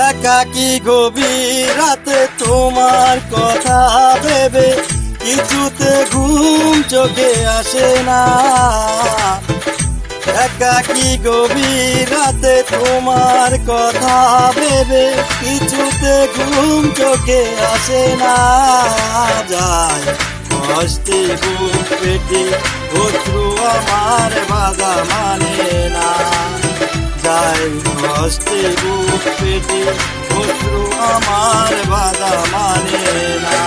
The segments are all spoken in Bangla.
একাকি গভীর রাতে তোমার কথা ভেবে কিছুতে ঘুম চোখে আসে না? একাকি গভীর রাতে তোমার কথা ভেবে কিছুতে ঘুম চোখে আসে না? যায় কষ্টে বুক পেটে শত্রু আমার বাধা মানে না। কষ্টে বুক পেটে শত্রু আমার বাধা মানে না।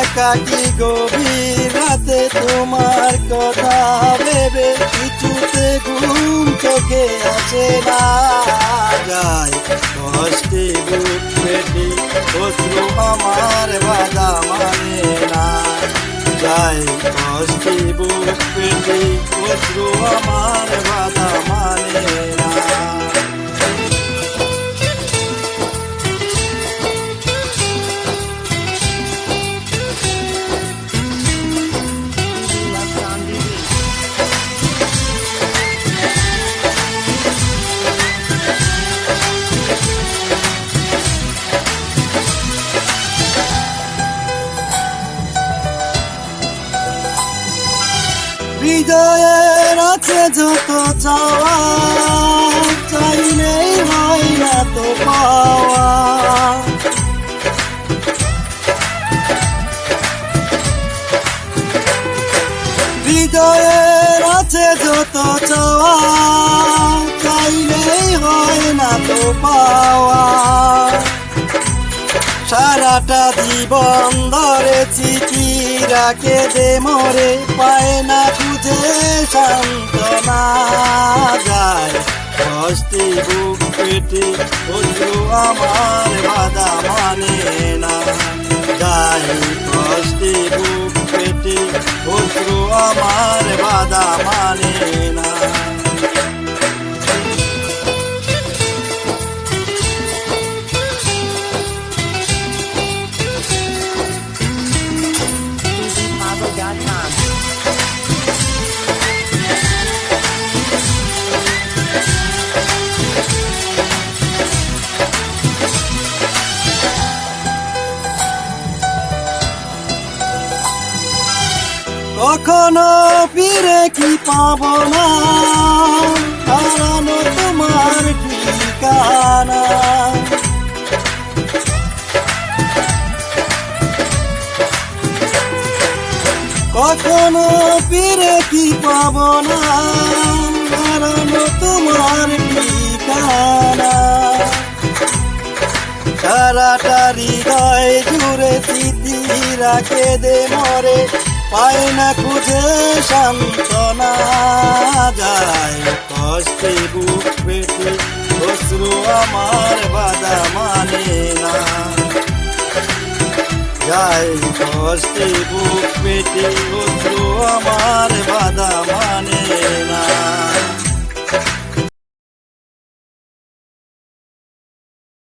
একাকি গভীর রাতে তোমার কথা ভেবে কিছুতে ঘুম চোখে আসে না। যায় কষ্টে বুক পেটে শত্রু আমার বাধা মানে না। যায় কষ্টে বুক পেটে শত্রু আমার বাধা হৃদয়ের আছে যত চাওয়া চাইলেই হয় না তো পাওয়া। হৃদয়ের আছে যত চাওয়া চাইলেই হয় না তো পাওয়া। সারাটা জীবন ধরে চিঠি রাখে দে মরে পায় না খুঁজে, সান্ত্বনা যায়। কষ্টে বুক পেটে অশ্রু আমার বাধা মানে না যায়। কষ্টে বুক পেটে অশ্রু আমার বাধা মানে কখনো ফিরে কি পাবো না? তোমার কখনো ফিরে কি পাবো না? হারানো তোমার ঠিকানা। সারাটা হৃদয় জুড়ে রাখে দে মরে। পায় না খুঁজে, সান্ত্বনা যায়। কষ্টে বুক পেটে অশ্রু আমার বাধা মানে না। যায় কষ্টে বুক পেটে অশ্রু আমার বাধা